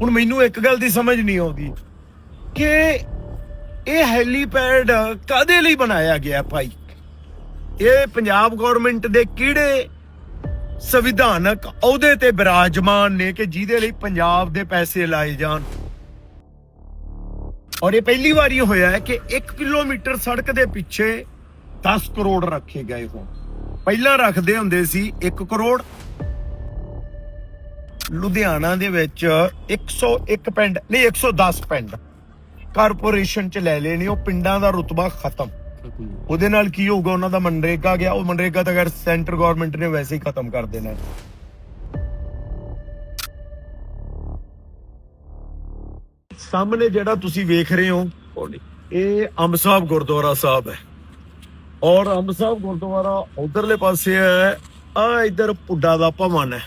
ਹੁਣ ਮੈਨੂੰ ਇੱਕ ਗੱਲ ਦੀ ਸਮਝ ਨਹੀਂ ਆਉਂਦੀ ਕਿ ਇਹ ਹੈਲੀਪੈਡ ਕਾਦੇ ਲਈ ਬਣਾਇਆ ਗਿਆ ਭਾਈ? ਇਹ ਪੰਜਾਬ ਗਵਰਨਮੈਂਟ ਦੇ ਕਿਹੜੇ ਸੰਵਿਧਾਨਕ ਅਹੁਦੇ ਤੇ ਬਿਰਾਜਮਾਨ ਨੇ ਕਿ ਜਿਹਦੇ ਲਈ ਪੰਜਾਬ ਦੇ ਪੈਸੇ ਲਾਏ ਜਾਣ? ਔਰ ਇਹ ਪਹਿਲੀ ਵਾਰੀ ਹੋਇਆ ਹੈ ਕਿ 1 ਕਿਲੋਮੀਟਰ ਸੜਕ ਦੇ ਪਿੱਛੇ 10 ਕਰੋੜ ਰੱਖੇ ਗਏ ਹੋਣ। ਪਹਿਲਾਂ ਰੱਖਦੇ ਹੁੰਦੇ ਸੀ 1 ਕਰੋੜ ਲੁਧਿਆਣਾ ਦੇ ਵਿੱਚ 101 ਪਿੰਡ, ਨਹੀਂ 110 ਪਿੰਡ ਕਾਰਪੋਰੇਸ਼ਨ ਚ ਲੈ ਲਏ ਉਹ ਪਿੰਡਾਂ ਦਾ ਰੁਤਬਾ ਖਤਮ। ਉਹਦੇ ਨਾਲ ਕੀ ਹੋਊਗਾ, ਉਹਨਾਂ ਦਾ ਮਨਰੇਗਾ ਗਿਆ। ਉਹ ਮਨਰੇਗਾ ਤਾਂ ਅਗਰ ਸੈਂਟਰ ਗਵਰਨਮੈਂਟ ਨੇ ਵੈਸੇ ਹੀ ਖਤਮ ਕਰ ਦੇਣਾ। ਸਾਹਮਣੇ ਜਿਹੜਾ ਤੁਸੀਂ ਵੇਖ ਰਹੇ ਹੋ, ਇਹ ਅੰਬ ਸਾਹਿਬ ਗੁਰਦੁਆਰਾ ਸਾਹਿਬ ਹੈ। ਔਰ ਅੰਬ ਸਾਹਿਬ ਗੁਰਦੁਆਰਾ ਉਧਰਲੇ ਪਾਸੇ ਹੈ ਆ ਇਧਰ ਪੁੱਡਾ ਦਾ ਭਵਨ ਹੈ।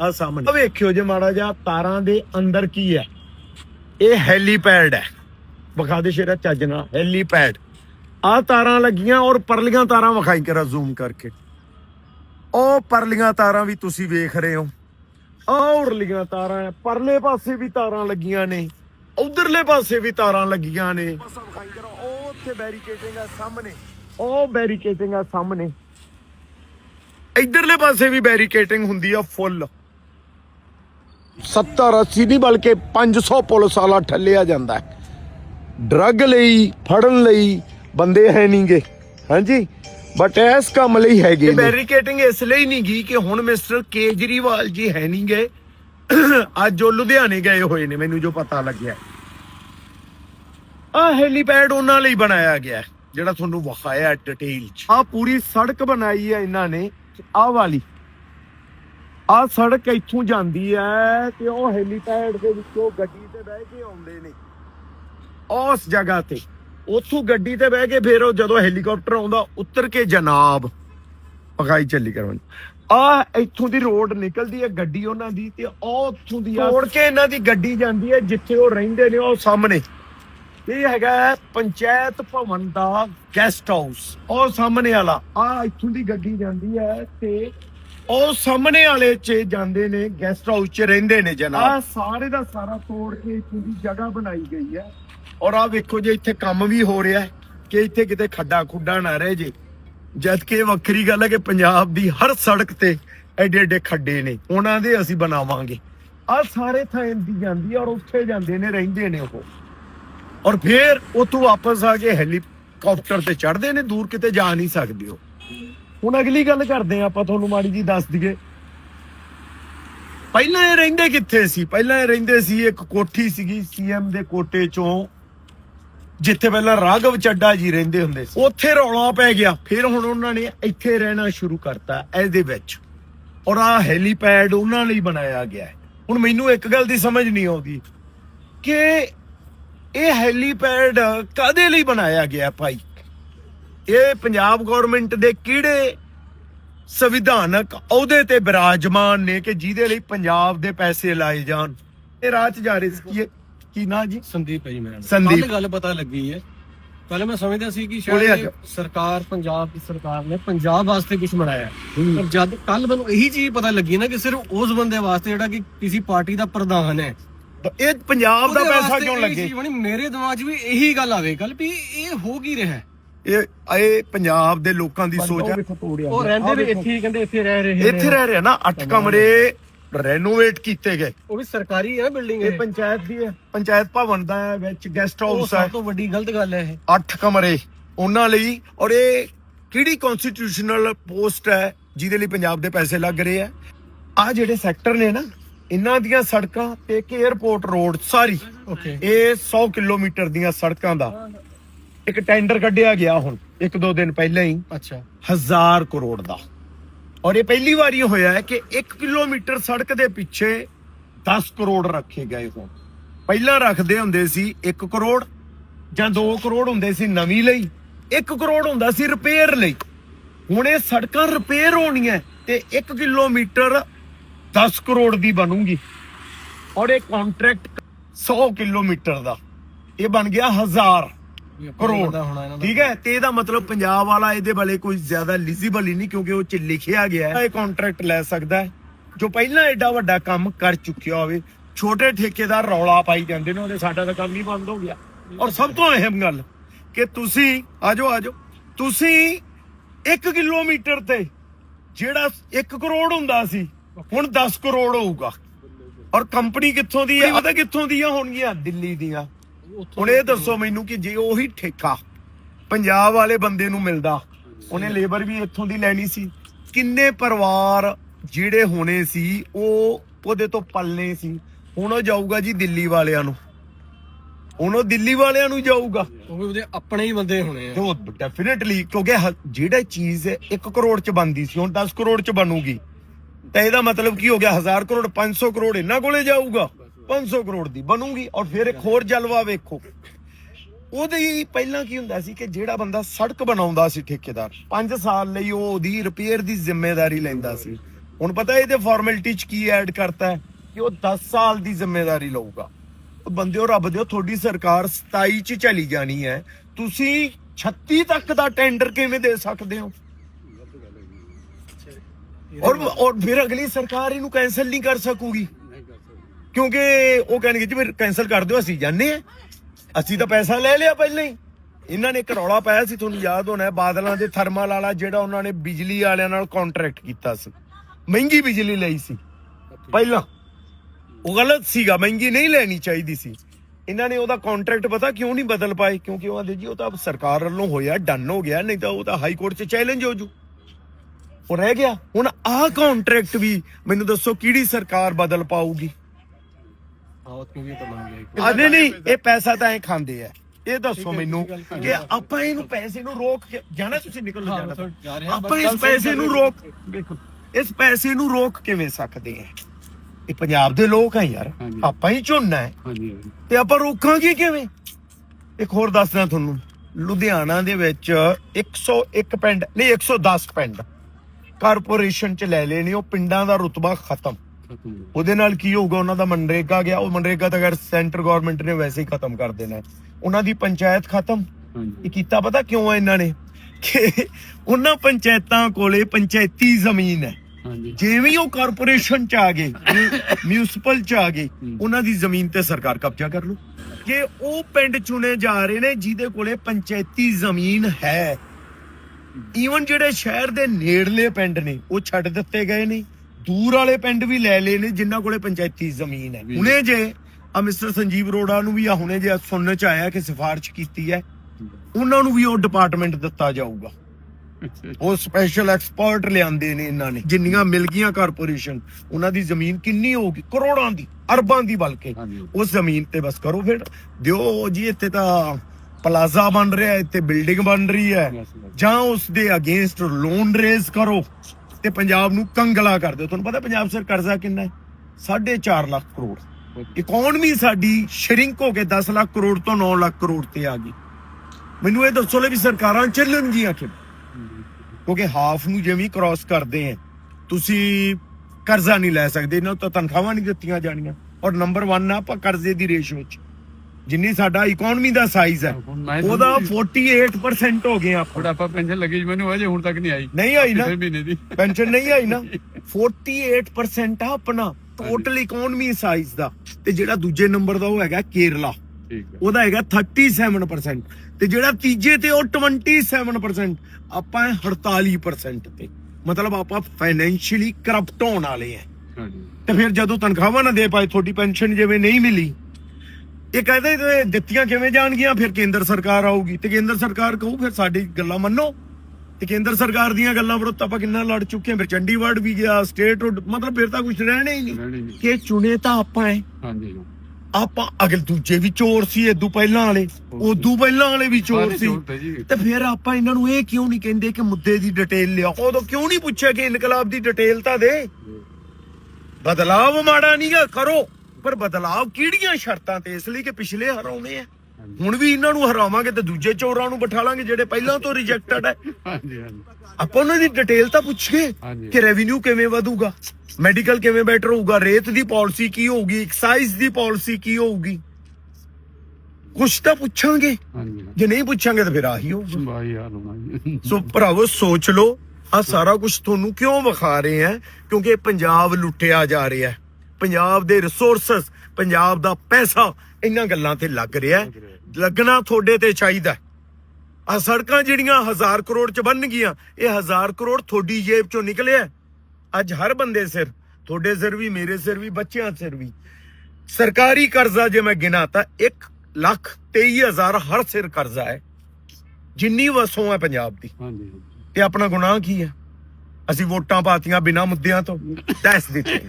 ਆ ਸਾਹਮਣੇ। ਆ ਵੇਖਿਓ ਜੇ ਮਾੜਾ ਜਿਹਾ ਤਾਰਾਂ ਦੇ ਅੰਦਰ ਕੀ ਹੈ। ਇਹ ਹੈਲੀਪੈਡ ਹੈ। ਵਿਖਾ ਦੇ ਸ਼ੇਰਾ ਚੱਜ ਨਾਲ ਹੈਲੀਪੈਡ। ਆ ਤਾਰਾਂ ਲੱਗੀਆਂ ਔਰ ਪਰਲੀਆਂ ਤਾਰਾਂ ਵਿਖਾਈ ਕਰਾ ਜ਼ੂਮ ਕਰਕੇ। ਉਹ ਪਰਲੀਆਂ ਤਾਰਾਂ ਵੀ ਤੁਸੀਂ ਵੇਖ ਰਹੇ ਹੋ। ਆ ਉਰਲੀਆਂ ਤਾਰਾਂ ਹੈ। ਪਰਲੇ ਪਾਸੇ ਵੀ ਤਾਰਾਂ ਲੱਗੀਆਂ ਨੇ। ਉਧਰਲੇ ਪਾਸੇ ਵੀ ਤਾਰਾਂ ਲੱਗੀਆਂ ਨੇ। ਵਿਖਾਈ ਕਰਾ ਉਹ ਉੱਥੇ ਬੈਰੀਕੇਡਿੰਗ ਆ ਸਾਹਮਣੇ। ਉਹ ਬੈਰੀਕੇਡਿੰਗ ਆ ਸਾਹਮਣੇ। ਇਧਰਲੇ ਪਾਸੇ ਵੀ ਬੈਰੀਕੇਡਿੰਗ ਹੁੰਦੀ ਆ ਫੁੱਲ। 70 80 ਨਹੀਂ ਬਲਕਿ 500 ਪੁਲਿਸ ਵਾਲਾ ਠੱਲਿਆ ਜਾਂਦਾ ਹੈ। ਡਰੱਗ ਲਈ, ਫੜਨ ਲਈ ਬੰਦੇ ਹੈ ਨਹੀਂਗੇ। ਹਾਂਜੀ? ਬਟ ਇਸ ਕੰਮ ਲਈ ਹੈਗੇ ਨੇ। ਬੈਰੀਕੇਡਿੰਗ ਇਸ ਲਈ ਨਹੀਂ ਗਈ ਕਿ ਹੁਣ ਮਿਸਟਰ ਕੇਜਰੀਵਾਲ ਜੀ ਹੈ ਨਹੀਂਗੇ। ਅੱਜ ਉਹ ਲੁਧਿਆਣੇ ਗਏ ਹੋਏ ਨੇ, ਮੈਨੂੰ ਜੋ ਪਤਾ ਲੱਗਿਆ। ਆ ਹੈਲੀਪੈਡ ਉਹਨਾਂ ਲਈ ਬਣਾਇਆ ਗਿਆ ਜਿਹੜਾ ਤੁਹਾਨੂੰ ਵਿਖਾਇਆ ਡਿਟੇਲ ਚ। ਆ ਪੂਰੀ ਸੜਕ ਬਣਾਈ ਹੈ ਇਹਨਾਂ ਨੇ ਆ ਵਾਲੀ। ਆ ਸੜਕ ਇੱਥੋਂ ਜਾਂਦੀ ਹੈ ਤੇ ਉਹ ਹੈਲੀਪੈਡ ਦੇ ਵਿੱਚੋਂ ਗੱਡੀ ਤੇ ਬਹਿ ਕੇ ਆਉਂਦੇ ਨੇ। ਉਸ ਜਗ੍ਹਾ ਤੇ। ਉੱਥੋਂ ਗੱਡੀ ਤੇ ਬਹਿ ਕੇ ਫਿਰ ਉਹ ਜਦੋਂ ਹੈਲੀਕਾਪਟਰ ਆਉਂਦਾ ਉੱਤਰ ਕੇ ਜਨਾਬ ਪਕਾਈ ਚੱਲੀ ਕਰਵਣ ਆ ਇੱਥੋਂ ਦੀ ਰੋਡ ਨਿਕਲਦੀ ਹੈ ਗੱਡੀ ਉਹਨਾਂ ਦੀ ਤੇ ਉਹ ਉੱਥੋਂ ਦੀ ਤੋੜ ਕੇ ਇਹਨਾਂ ਦੀ ਗੱਡੀ ਜਾਂਦੀ ਹੈ ਜਿੱਥੇ ਉਹ ਰਹਿੰਦੇ ਨੇ ਉਹ ਸਾਹਮਣੇ। ਇਹ ਹੈਗਾ ਪੰਚਾਇਤ ਭਵਨ ਦਾ ਗੈਸਟ ਹਾਊਸ ਉਹ ਸਾਹਮਣੇ ਵਾਲਾ। ਆ ਇੱਥੋਂ ਦੀ ਗੱਡੀ ਜਾਂਦੀ ਹੈ ਤੇ ਉਹ ਸਾਹਮਣੇ ਵਾਲੇ 'ਚ ਜਾਂਦੇ ਨੇ ਗੈਸਟ ਹਾਊਸ 'ਚ ਰਹਿੰਦੇ ਨੇ ਜਨਾਬ। ਆ ਸਾਰੇ ਦਾ ਸਾਰਾ ਤੋੜ ਕੇ ਇੱਥੋਂ ਦੀ ਜਗ੍ਹਾ ਬਣਾਈ ਗਈ ਹੈ। ਔਰ ਆ ਵੇਖੋ ਜੇ ਇੱਥੇ ਕੰਮ ਵੀ ਹੋ ਰਿਹਾ ਹੈ ਕਿ ਇੱਥੇ ਕਿਤੇ ਖੱਡਾ ਖੁੱਡਾ ਨਾ ਰਹਿ ਜੇ। ਜਦ ਕਿ ਇਹ ਵੱਖਰੀ ਗੱਲ ਹੈ ਕਿ ਪੰਜਾਬ ਦੀ ਹਰ ਸੜਕ ਤੇ ਐਡੇ ਐਡੇ ਖੱਡੇ ਨੇ। ਉਹਨਾਂ ਦੇ ਅਸੀਂ ਬਣਾਵਾਂਗੇ। ਆ ਸਾਰੇ ਥਾਂ ਦੀ ਜਾਂਦੀ ਹੈ ਔਰ ਉੱਥੇ ਜਾਂਦੇ ਨੇ ਰਹਿੰਦੇ ਨੇ ਉਹ। ਔਰ ਫਿਰ ਉਤੋਂ ਵਾਪਸ ਆ ਕੇ ਹੈਲੀਕਾਪਟਰ ਤੇ ਚੜ੍ਹਦੇ ਨੇ ਦੂਰ ਕਿਤੇ ਜਾ ਨਹੀਂ ਸਕਦੇ ਹੋ ਹੁਣ ਅਗਲੀ ਗੱਲ ਕਰਦੇ ਹਾਂ ਆਪਾਂ, ਤੁਹਾਨੂੰ ਮਾੜੀ ਜੀ ਦੱਸ ਦਈਏ। ਪਹਿਲਾਂ ਇਹ ਰਹਿੰਦੇ ਕਿੱਥੇ ਸੀ? ਪਹਿਲਾਂ ਇਹ ਰਹਿੰਦੇ ਸੀ ਇੱਕ ਕੋਠੀ ਸੀਗੀ ਸੀਐਮ ਦੇ ਕੋਟੇ ਚੋਂ, ਜਿੱਥੇ ਪਹਿਲਾਂ ਰਾਘਵ ਚੱਡਾ ਜੀ ਰਹਿੰਦੇ ਹੁੰਦੇ ਸੀ। ਉੱਥੇ ਰੌਲਾ ਪੈ ਗਿਆ। ਫਿਰ ਹੁਣ ਉਹਨਾਂ ਨੇ ਇੱਥੇ ਰਹਿਣਾ ਸ਼ੁਰੂ ਕਰਤਾ ਇਹਦੇ ਵਿੱਚ। ਔਰ ਆ ਹੈਲੀਪੈਡ ਉਹਨਾਂ ਲਈ ਬਣਾਇਆ ਗਿਆ ਹੁਣ ਮੈਨੂੰ ਇੱਕ ਗੱਲ ਦੀ ਸਮਝ ਨਹੀਂ ਆਉਂਦੀ ਕਿ ਇਹ ਹੈਲੀਪੈਡ ਕਾਦੇ ਲਈ ਬਣਾਇਆ ਗਿਆ ਭਾਈ? ਇਹ ਪੰਜਾਬ ਗਵਰਨਮੈਂਟ ਦੇ ਕਿਹੜੇ ਸੰਵਿਧਾਨਕ ਅਹੁਦੇ ਤੇ ਬਿਰਾਜਮਾਨ ਨੇ ਕਿ ਜਿਹਦੇ ਲਈ ਪੰਜਾਬ ਦੇ ਪੈਸੇ ਲਾਏ ਜਾਣ? ਇਹ ਰਾਹ 'ਚ ਜਾ ਰਹੇ ਸੀ। ਕੀ- ਕੀ ਨਾ ਜੀ? ਸੰਦੀਪ ਹੈ ਜੀ ਮੇਰਾ ਸੰਦੀਪ। ਗੱਲ ਪਤਾ ਲੱਗੀ ਹੈ। ਪਹਿਲੇ ਮੈਂ ਸਮਝਦਾ ਸੀ ਕਿ ਸ਼ਾਇਦ ਸਰਕਾਰ ਪੰਜਾਬ ਦੀ ਸਰਕਾਰ ਨੇ ਪੰਜਾਬ ਵਾਸਤੇ ਕੁਝ ਬਣਾਇਆ। ਪਰ ਜਦ ਕੱਲ ਮੈਨੂੰ ਇਹੀ ਚੀਜ਼ ਪਤਾ ਲੱਗੀ ਨਾ ਕਿ ਸਿਰਫ ਉਸ ਬੰਦੇ ਵਾਸਤੇ ਜਿਹੜਾ ਕਿ ਕਿਸੇ ਪਾਰਟੀ ਦਾ ਪ੍ਰਧਾਨ ਹੈ। ਇਹ ਪੰਜਾਬ ਦਾ ਪੈਸਾ ਕਿਉਂ ਲੱਗੇ? ਮੇਰੇ ਦਿਮਾਗ 'ਚ ਵੀ ਇਹੀ ਗੱਲ ਆਵੇ ਕੱਲ ਵੀ ਇਹ ਹੋ ਕੀ ਰਿਹਾ? ਹੈ ਇਹ ਇਹ ਪੰਜਾਬ ਦੇ ਲੋਕਾਂ ਦੀ ਸੋਚ ਹੈ ਉਹ ਰਹਿੰਦੇ ਵੀ ਇੱਥੇ ਹੀ ਕਹਿੰਦੇ ਇੱਥੇ ਰਹਿ ਰਹੇ ਨੇ। ਇੱਥੇ ਰਹਿ ਰਿਹਾ ਨਾ 8 ਕਮਰੇ ਰੈਨੋਵੇਟ ਕੀਤੇ ਗਏ। ਉਹ ਵੀ ਸਰਕਾਰੀ ਹੈ ਬਿਲਡਿੰਗ ਇਹ ਇਹ ਪੰਚਾਇਤ ਦੀ ਹੈ ਪੰਚਾਇਤ ਭਵਨ ਦਾ ਹੈ ਵਿੱਚ ਗੈਸਟ ਹਾਊਸ ਹੈ ਸਭ ਤੋਂ ਵੱਡੀ ਗਲਤ ਗੱਲ ਹੈ ਇਹ। 8 ਕਮਰੇ ਉਹਨਾਂ ਲਈ ਔਰ ਇਹ ਕਿਹੜੀ ਕਨਸਟੀਟਿਊਸ਼ਨਲ ਪੋਸਟ ਹੈ ਜਿਹਦੇ ਲਈ ਪੰਜਾਬ ਦੇ ਪੈਸੇ ਲੱਗ ਰਹੇ ਆ? ਆ ਜਿਹੜੇ ਸੈਕਟਰ ਨੇ ਨਾ ਇਹਨਾਂ ਦੀਆਂ ਸੜਕਾਂ ਤੇ ਇੱਕ 에어ਪੋਰਟ ਰੋਡ ਸਾਰੀ। ਓਕੇ ਇਹ 100 ਕਿਲੋਮੀਟਰ ਦੀਆਂ ਸੜਕਾਂ ਦਾ। ਇੱਕ ਟੈਂਡਰ ਕੱਢਿਆ ਗਿਆ ਹੁਣ ਇੱਕ ਦੋ ਦਿਨ ਪਹਿਲਾਂ ਹੀ। ਅੱਛਾ। ਹਜ਼ਾਰ ਕਰੋੜ ਦਾ। ਔਰ ਇਹ ਪਹਿਲੀ ਵਾਰੀ ਹੋਇਆ ਹੈ ਕਿ 1 ਕਿਲੋਮੀਟਰ ਸੜਕ ਦੇ ਪਿੱਛੇ 10 ਕਰੋੜ ਰੱਖੇ ਗਏ ਹੋਣ। ਪਹਿਲਾਂ ਰੱਖਦੇ ਹੁੰਦੇ ਸੀ 1 ਕਰੋੜ ਜਾਂ 2 ਕਰੋੜ ਹੁੰਦੇ ਸੀ ਨਵੀਂ ਲਈ। 1 ਕਰੋੜ ਹੁੰਦਾ ਸੀ ਰਿਪੇਅਰ ਲਈ। ਹੁਣ ਇਹ ਸੜਕਾਂ ਰਿਪੇਅਰ ਹੋਣੀਆਂ ਤੇ 1 ਕਿਲੋਮੀਟਰ 10 ਕਰੋੜ ਦੀ ਬਣੂਗੀ। ਔਰ ਇਹ ਕੰਟਰੈਕਟ 100 ਕਿਲੋਮੀਟਰ ਦਾ। ਇਹ ਬਣ ਗਿਆ ਹਜ਼ਾਰ। ਕਰੋੜ। ਦਾ ਹੋਣਾ ਇਹਨਾਂ ਦਾ। ਠੀਕ ਹੈ ਤੇ ਇਹਦਾ ਮਤਲਬ ਪੰਜਾਬ ਵਾਲਾ ਇਹਦੇ ਬਾਰੇ ਕੋਈ ਜ਼ਿਆਦਾ ਲਿਜੀਬਲ ਹੀ ਨਹੀਂ ਕਿਉਂਕਿ ਉਹ ਚ ਲਿਖਿਆ ਗਿਆ ਹੈ। ਇਹ ਕੰਟਰੈਕਟ ਲੈ ਸਕਦਾ ਹੈ ਜੋ ਪਹਿਲਾਂ ਐਡਾ ਵੱਡਾ ਕੰਮ ਕਰ ਚੁੱਕਿਆ ਹੋਵੇ। ਛੋਟੇ ਠੇਕੇਦਾਰ ਰੌਲਾ ਪਾਈ ਜਾਂਦੇ ਨੇ ਉਹਦੇ ਸਾਡਾ ਤਾਂ ਕੰਮ ਹੀ ਬੰਦ ਹੋ ਗਿਆ। ਔਰ ਸਭ ਤੋਂ ਅਹਿਮ ਗੱਲ ਕਿ ਤੁਸੀਂ ਆਜੋ ਆਜੋ ਤੁਸੀਂ 1 ਕਿਲੋਮੀਟਰ ਤੇ ਜਿਹੜਾ 1 ਕਰੋੜ ਹੁੰਦਾ ਸੀ ਹੁਣ 10 ਕਰੋੜ ਹੋਊਗਾ। ਔਰ ਕੰਪਨੀ ਕਿੱਥੋਂ ਦੀ ਹੈ? ਪਤਾ ਕਿੱਥੋਂ ਦੀਆਂ ਹੋਣਗੀਆਂ? ਦਿੱਲੀ ਦੀਆਂ। ਹੁਣ ਇਹ ਦੱਸੋ ਮੈਨੂੰ ਕਿ ਜੇ ਉਹੀ ਠੇਕਾ ਪੰਜਾਬ ਵਾਲੇ ਬੰਦੇ ਨੂੰ ਮਿਲਦਾ ਉਹਨੇ ਲੇਬਰ ਵੀ ਇੱਥੋਂ ਦੀ ਲੈਣੀ ਸੀ ਕਿੰਨੇ ਪਰਿਵਾਰ ਜਿਹੜੇ ਹੋਣੇ ਸੀ ਉਹ ਉਹਦੇ ਤੋਂ ਪਲਨੇ ਸੀ ਹੁਣ ਉਹ ਜਾਊਗਾ ਜੀ ਦਿੱਲੀ ਵਾਲਿਆਂ ਨੂੰ। ਹੁਣ ਉਹ ਦਿੱਲੀ ਵਾਲਿਆਂ ਨੂੰ ਜਾਊਗਾ। ਉਹ ਵੀ ਉਹਦੇ ਆਪਣੇ ਹੀ ਬੰਦੇ ਹੋਣੇ ਆ। ਉਹ ਡੈਫੀਨਿਟਲੀ ਕਿਉਂਕਿ ਜਿਹੜਾ ਚੀਜ਼ 1 ਕਰੋੜ ਚ ਬਣਦੀ ਸੀ ਹੁਣ 10 ਕਰੋੜ ਚ ਬਣੂਗੀ। ਤਾਂ ਇਹਦਾ ਮਤਲਬ ਕੀ ਹੋ ਗਿਆ 1000 ਕਰੋੜ 500 ਕਰੋੜ ਇਹਨਾਂ ਕੋਲੇ ਜਾਊਗਾ। 500 ਕਰੋੜ ਦੀ ਬਣੂਗੀ ਔਰ ਫਿਰ ਇੱਕ ਹੋਰ ਜਲਵਾ ਵੇਖੋ। ਉਹਦੇ ਪਹਿਲਾਂ ਕੀ ਹੁੰਦਾ ਸੀ ਕਿ ਜਿਹੜਾ ਬੰਦਾ ਸੜਕ ਬਣਾਉਂਦਾ ਸੀ ਠੇਕੇਦਾਰ 5 ਸਾਲ ਲਈ ਉਹ ਉਹਦੀ ਰਿਪੇਅਰ ਦੀ ਜ਼ਿੰਮੇਵਾਰੀ ਲੈਂਦਾ ਸੀ। ਹੁਣ ਪਤਾ ਇਹਦੇ ਫਾਰਮੈਲਿਟੀ ਚ ਕੀ ਐਡ ਕਰਤਾ ਹੈ? ਕਿ ਉਹ 10 ਸਾਲ ਦੀ ਜ਼ਿੰਮੇਵਾਰੀ ਲਊਗਾ। ਉਹ ਬੰਦਿਓ ਰੱਬ ਦਿਓ ਤੁਹਾਡੀ ਸਰਕਾਰ 27 ਚ ਚਲੀ ਜਾਣੀ ਹੈ। ਤੁਸੀਂ 36 ਤੱਕ ਦਾ ਟੈਂਡਰ ਕਿਵੇਂ ਦੇ ਸਕਦੇ ਹੋ? ਔਰ ਔਰ ਫਿਰ ਅਗਲੀ ਸਰਕਾਰ ਇਹਨੂੰ ਕੈਨਸਲ ਨਹੀਂ ਕਰ ਸਕੂਗੀ। ਕਿਉਂਕਿ ਉਹ ਕਹਿਣਗੇ ਜੀ ਫਿਰ ਕੈਨਸਲ ਕਰ ਦਿਓ, ਅਸੀਂ ਜਾਣੇ ਆ ਅਸੀਂ ਤਾਂ ਪੈਸਾ ਲੈ ਲਿਆ ਪਹਿਲਾਂ ਹੀ। ਇਹਨਾਂ ਨੇ ਕਰੌੜਾ ਪਾਇਆ ਸੀ, ਤੁਹਾਨੂੰ ਯਾਦ ਹੋਣਾ ਬਾਦਲਾਂ ਦੇ ਥਰਮਲ ਵਾਲਾ ਜਿਹੜਾ ਉਹਨਾਂ ਨੇ ਬਿਜਲੀ ਵਾਲਿਆਂ ਨਾਲ ਕੰਟਰੈਕਟ ਕੀਤਾ ਸੀ। ਮਹਿੰਗੀ ਬਿਜਲੀ ਲਈ ਸੀ, ਪਹਿਲਾਂ। ਉਹ ਗਲਤ ਸੀਗਾ, ਮਹਿੰਗੀ ਨਹੀਂ ਲੈਣੀ ਚਾਹੀਦੀ ਸੀ। ਇਹਨਾਂ ਨੇ ਉਹਦਾ ਕੰਟਰੈਕਟ ਪਤਾ ਕਿਉਂ ਨਹੀਂ ਬਦਲ ਪਾਏ? ਕਿਉਂਕਿ ਉਹ ਆਂਦੇ ਜੀ, ਉਹ ਤਾਂ ਸਰਕਾਰ ਵੱਲੋਂ ਹੋਇਆ ਡਨ ਹੋ ਗਿਆ, ਨਹੀਂ ਤਾਂ ਉਹ ਤਾਂ ਹਾਈ ਕੋਰਟ 'ਚ ਚੈਲੰਜ ਹੋ ਜੂ। ਉਹ ਰਹਿ ਗਿਆ। ਹੁਣ ਆਹ ਕੰਟਰੈਕਟ ਵੀ, ਮੈਨੂੰ ਦੱਸੋ ਕਿਹੜੀ ਸਰਕਾਰ ਬਦਲ ਪਾਊਗੀ? ਕਿਉਂ ਵੀ ਆ ਨਹੀਂ ਨਹੀਂ ਇਹ ਪੈਸਾ ਤਾਂ ਐ ਖਾਂਦੇ ਆ। ਇਹ ਦੱਸੋ ਮੈਨੂੰ ਕਿ ਆਪਾਂ ਇਹਨੂੰ ਪੈਸੇ ਨੂੰ ਰੋਕ ਕੇ ਜਾਣਾ ਤੁਸੀਂ ਨਿਕਲ ਹਾਂ, ਜਾਣਾ ਜਾ ਰਿਹਾ, ਆਪਾਂ ਬਸ ਇਸ ਪੈਸੇ ਨੂੰ ਰੋਕ ਦੇਖੋ। ਇਸ ਪੈਸੇ ਨੂੰ ਰੋਕ ਕਿਵੇਂ ਸਕਦੇ ਆ? ਇਹ ਪੰਜਾਬ ਦੇ ਲੋਕ ਆ ਯਾਰ ਹਾਂਜੀ। ਆਪਾਂ ਹੀ ਚੁਣਨਾ ਹੈ। ਹਾਂਜੀ ਹਾਂਜੀ। ਤੇ ਆਪਾਂ ਰੋਕਾਂਗੇ ਕਿਵੇਂ? ਇੱਕ ਹੋਰ ਦੱਸਦਾ ਤੁਹਾਨੂੰ ਲੁਧਿਆਣਾ ਦੇ ਵਿੱਚ 101 ਪਿੰਡ ਨਹੀਂ 110 ਪਿੰਡ। ਕਾਰਪੋਰੇਸ਼ਨ ਚ ਲੈ ਨੇ ਉਹ ਪਿੰਡਾਂ ਦਾ ਰੁਤਬਾ ਖਤਮ। ਹੋ। ਉਹਦੇ ਨਾਲ ਕੀ ਹੋਊਗਾ? ਉਹਨਾਂ ਦਾ ਮਨਰੇਗਾ ਗਿਆ। ਉਹ ਮਨਰੇਗਾ ਤਾਂ ਅਗਰ ਸੈਂਟਰ ਗਵਰਨਮੈਂਟ ਨੇ ਵੈਸੇ ਹੀ ਖਤਮ ਕਰ ਦੇਣਾ। ਉਹਨਾਂ ਦੀ ਪੰਚਾਇਤ ਖਤਮ। ਇਹ ਕੀਤਾ ਪਤਾ ਕਿਉਂ ਆ ਇਹਨਾਂ ਨੇ? ਕਿ ਉਹਨਾਂ ਪੰਚਾਇਤਾਂ ਕੋਲੇ ਪੰਚਾਇਤੀ ਜ਼ਮੀਨ ਹੈ। ਜਿਵੇਂ ਉਹ ਕਾਰਪੋਰੇਸ਼ਨ ਚ ਆ ਗਏ ਮਿਊਨਿਸਪਲ ਚ ਆ ਗਏ। ਉਹਨਾਂ ਦੀ ਜ਼ਮੀਨ ਤੇ ਸਰਕਾਰ ਕਬਜ਼ਾ ਕਰ ਲੂ ਕਿ ਉਹ ਪਿੰਡ ਚੁਣੇ ਜਾ ਰਹੇ ਨੇ ਜਿਹਦੇ ਕੋਲੇ ਪੰਚਾਇਤੀ ਜ਼ਮੀਨ ਹੈ ਈਵਨ ਜਿਹੜੇ ਸ਼ਹਿਰ ਦੇ ਨੇੜਲੇ ਪਿੰਡ ਨੇ ਉਹ ਛੱਡ ਦਿੱਤੇ ਗਏ ਨੇ। ਦੂਰ ਵਾਲੇ ਪਿੰਡ ਵੀ ਲੈ ਲਏ ਨੇ ਜਿਨ੍ਹਾਂ ਕੋਲੇ ਪੰਚਾਇਤੀ ਜ਼ਮੀਨ ਹੈ। ਹੁਣੇ ਜੇ ਆ ਮਿਸਟਰ ਸੰਜੀਵ ਰੋੜਾ ਨੂੰ ਵੀ ਆ ਹੁਣੇ ਜੇ ਸੁਣਨ ਚ ਆਇਆ ਕਿ ਸਿਫਾਰਿਸ਼ ਕੀਤੀ ਹੈ ਉਹਨਾਂ ਨੂੰ ਵੀ ਉਹ ਡਿਪਾਰਟਮੈਂਟ ਦਿੱਤਾ ਜਾਊਗਾ। ਉਹ ਸਪੈਸ਼ਲ ਐਕਸਪਰਟ ਲਿਆਂਦੇ ਨੇ ਇਹਨਾਂ ਨੇ ਜਿੰਨੀਆਂ ਮਿਲ ਗਈਆਂ ਕਾਰਪੋਰੇਸ਼ਨ ਉਹਨਾਂ ਦੀ ਜ਼ਮੀਨ ਕਿੰਨੀ ਹੋਊਗੀ? ਕਰੋੜਾਂ ਦੀ ਅਰਬਾਂ ਦੀ ਬਲਕਿ। ਉਸ ਜ਼ਮੀਨ ਤੇ ਬਸ ਕਰੋ ਫਿਰ। ਦਿਓ ਜੀ ਇੱਥੇ ਤਾਂ ਪਲਾਜ਼ਾ ਬਣ ਰਿਹਾ ਇੱਥੇ ਬਿਲਡਿੰਗ ਬਣ ਰਹੀ ਹੈ। ਜਾਂ ਉਸ ਦੇ ਅਗੇਂਸਟ ਲੋਨ ਰੇਜ਼ ਕਰੋ। ਤੇ ਪੰਜਾਬ ਨੂੰ ਕੰਗਲਾ ਕਰ ਦਿਓ। ਤੁਹਾਨੂੰ ਪਤਾ ਪੰਜਾਬ ਸਰ ਕਰਜ਼ਾ ਕਿੰਨਾ ਹੈ? 4.5 ਲੱਖ ਕਰੋੜ। ਇਕਨੋਮੀ ਸਾਡੀ ਸ਼ਰਿੰਕ ਹੋ ਕੇ 10 ਲੱਖ ਕਰੋੜ ਤੋਂ 9 ਲੱਖ ਕਰੋੜ ਤੇ ਆ ਗਈ। ਮੈਨੂੰ ਇਹ ਦੱਸੋ ਲੈ ਵੀ ਸਰਕਾਰਾਂ ਚੱਲਣਗੀਆਂ ਕਿ ਕਿਉਂਕਿ ਹਾਫ ਨੂੰ ਜਿਵੇਂ ਕ੍ਰਾਸ ਕਰਦੇ ਆ ਤੁਸੀਂ ਕਰਜ਼ਾ ਨਹੀਂ ਲੈ ਸਕਦੇ, ਇਹਨਾਂ ਨੂੰ ਤਾਂ ਤਨਖਾਹਾਂ ਨਹੀਂ ਦਿੱਤੀਆਂ ਜਾਣੀਆਂ। ਔਰ ਨੰਬਰ 1 ਆ ਆਪਾਂ ਕਰਜ਼ੇ ਦੀ ਰੇਸ਼ੋ ਚ। ਜਿੰਨੀ ਸਾਡਾ ਇਕਨੋਮੀ ਦਾ ਸਾਈਜ਼ ਹੈ ਉਹਦਾ ਤੁਹਾਨੂੰ- 48% ਹੋ ਗਏ ਆਪਾਂ। ਬੁਢਾਪਾ ਪੈਨਸ਼ਨ ਲੱਗੀ ਮੈਨੂੰ ਅਜੇ ਹੁਣ ਤੱਕ ਨਹੀਂ ਆਈ। ਨਹੀਂ ਆਈ ਨਾ। ਮਹੀਨੇ ਦੀ। ਪੈਨਸ਼ਨ ਨਹੀਂ ਆਈ ਨਾ। 48% ਆ ਆਪਣਾ ਟੋਟਲ ਇਕਨੋਮੀ ਸਾਈਜ਼ ਦਾ। ਤੇ ਜਿਹੜਾ ਦੂਜੇ ਨੰਬਰ ਦਾ ਉਹ ਹੈਗਾ ਕੇਰਲਾ। ਉਹਦਾ ਹੈਗਾ 37% ਤੇ ਜਿਹੜਾ ਤੀਜੇ ਤੇ ਉਹ 27% ਆਪਾਂ ਹੈ 48% ਤੇ। ਮਤਲਬ ਆਪਾਂ ਫਾਈਨੈਂਸ਼ੀਅਲੀ ਕਰਪਟ ਹੋਣ ਵਾਲੇ ਆ। ਤੇ ਫਿਰ ਜਦੋਂ ਤਨਖਾਹਾਂ ਨਾ ਦੇ ਪਾਏ ਤੁਹਾਡੀ ਪੈਨਸ਼ਨ ਜਿਵੇਂ ਨਹੀਂ ਮਿਲੀ ਇਹ ਕਹਿੰਦੇ ਤੇ ਦਿੱਤੀਆਂ ਕਿਵੇਂ ਜਾਣਗੀਆਂ? ਫਿਰ ਕੇਂਦਰ ਸਰਕਾਰ ਆਊਗੀ। ਤੇ ਕੇਂਦਰ ਸਰਕਾਰ ਕਹੂ ਫਿਰ ਸਾਡੀ ਗੱਲਾਂ ਮੰਨੋ। ਤੇ ਕੇਂਦਰ ਸਰਕਾਰ ਦੀਆਂ ਗੱਲਾਂ ਵਿਰੁੱਧ ਆਪਾਂ ਕਿੰਨਾ ਲੜ ਚੁੱਕੇ ਹਾਂ? ਫਿਰ ਚੰਡੀਗੜ੍ਹ ਵੀ ਗਿਆ ਸਟੇਟ ਮਤਲਬ ਫਿਰ ਤਾਂ ਕੁਝ ਰਹਿਣਾ ਹੀ ਨਹੀਂ। ਕਿ ਚੁਣੇ ਤਾਂ ਆਪਾਂ ਹੈ ਹਾਂਜੀ। ਆਪਾਂ ਅਗਲ ਦੂਜੇ ਵੀ ਚੋਰ ਸੀ ਇਦੋਂ ਪਹਿਲਾਂ ਵਾਲੇ। ਉਦੋਂ ਪਹਿਲਾਂ ਵਾਲੇ ਵੀ ਚੋਰ ਸੀ। ਤੇ ਫਿਰ ਆਪਾਂ ਇਹਨਾਂ ਨੂੰ ਇਹ ਕਿਉਂ ਨਹੀਂ ਕਹਿੰਦੇ ਕਿ ਮੁੱਦੇ ਦੀ ਡਿਟੇਲ ਲਿਆਓ? ਉਦੋਂ ਕਿਉਂ ਨਹੀਂ ਪੁੱਛਿਆ ਕਿ ਇਨਕਲਾਬ ਦੀ ਡਿਟੇਲ ਤਾਂ ਦੇ? ਬਦਲਾਵ ਮਾੜਾ ਨਹੀਂਗਾ ਕਰੋ। ਪਰ ਬਦਲਾਵ ਕਿਹੜੀਆਂ ਸ਼ਰਤਾਂ ਤੇ ਇਸ ਲਈ ਕਿ ਪਿਛਲੇ ਹਰਾਉਣੇ ਆ? ਹੁਣ ਵੀ ਇਹਨਾਂ ਨੂੰ ਹਰਾਵਾਂਗੇ ਤੇ ਦੂਜੇ ਚੋਰਾਂ ਨੂੰ ਬਿਠਾ ਲਾਂਗੇ ਜਿਹੜੇ ਪਹਿਲਾਂ ਤੋਂ ਰਿਜੈਕਟਡ ਹੈ ਹਾਂਜੀ ਹਾਂਜੀ। ਆਪਾਂ ਉਹਨਾਂ ਦੀ ਡਿਟੇਲ ਤਾਂ ਪੁੱਛੀਏ। ਕਿ ਰੈਵਨਿਊ ਕਿਵੇਂ ਵਧੂਗਾ ਮੈਡੀਕਲ ਕਿਵੇਂ ਬੈਟਰ ਹੋਊਗਾ ਰੇਤ ਦੀ ਪਾਲਿਸੀ ਕੀ ਹੋਊਗੀ ਐਕਸਾਈਜ਼ ਦੀ ਪਾਲਿਸੀ ਕੀ ਹੋਊਗੀ? ਕੁਛ ਤਾਂ ਪੁੱਛਾਂਗੇ। ਜੇ ਨਹੀਂ ਪੁੱਛਾਂਗੇ ਤਾਂ ਫਿਰ ਆਹੀ ਹੋਊਗਾ। ਸੋ ਭਰਾਵੋ ਸੋਚ ਲਓ ਆ ਸਾਰਾ ਕੁਝ ਤੁਹਾਨੂੰ ਕਿਉਂ ਵਿਖਾ ਰਹੇ ਆ? ਕਿਉਂਕਿ ਪੰਜਾਬ ਲੁੱਟਿਆ ਜਾ ਰਿਹਾ ਹੈ। ਪੰਜਾਬ ਦੇ ਰਿਸੋਰਸਸ ਪੰਜਾਬ ਦਾ ਪੈਸਾ ਇਹਨਾਂ ਗੱਲਾਂ ਤੇ ਲੱਗ ਰਿਹਾ। ਲੱਗਣਾ ਤੁਹਾਡੇ ਤੇ ਚਾਹੀਦਾ ਆ ਸੜਕਾਂ ਜਿਹੜੀਆਂ ਹਜ਼ਾਰ ਕਰੋੜ ਚ ਬਣ ਗਈਆਂ ਇਹ ਹਜ਼ਾਰ ਕਰੋੜ ਤੁਹਾਡੀ ਜੇਬ ਚੋਂ ਨਿਕਲਿਆ ਅੱਜ ਹਰ ਬੰਦੇ ਸਿਰ ਤੁਹਾਡੇ ਸਿਰ ਵੀ ਮੇਰੇ ਸਿਰ ਵੀ ਬੱਚਿਆਂ ਸਿਰ ਵੀ। ਸਰਕਾਰੀ ਕਰਜ਼ਾ ਜੇ ਮੈਂ ਗਿਣਾ ਤਾਂ 1 ਲੱਖ 23000 ਹਰ ਸਿਰ ਕਰਜ਼ਾ ਹੈ। ਜਿੰਨੀ ਵਸੋਂ ਹੈ ਪੰਜਾਬ ਦੀ। ਹਾਂਜੀ ਤੇ ਆਪਣਾ ਗੁਨਾਹ ਕੀ ਹੈ? ਅਸੀਂ ਵੋਟਾਂ ਪਾਤੀਆਂ ਬਿਨਾਂ ਮੁੱਦਿਆਂ ਤੋਂ। ਦੱਸ ਦਿੱਤੇ